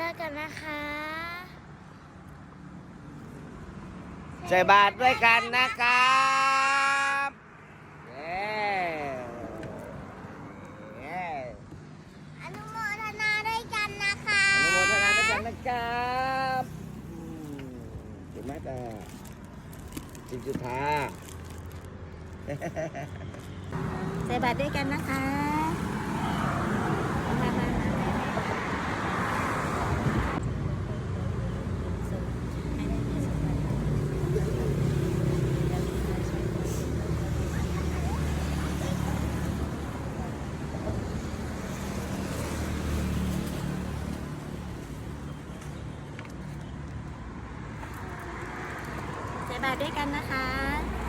นะคะ ใส่บาตรด้วยกันนะครับเย้เย้อนุโมทนาด้วยกันนะคะอนุโมทนาด้วยกันนะครับอืมเห็นไหมตาจิตจุธาใส่บาตรด้วยกันนะคะ บายด้วยกันนะคะ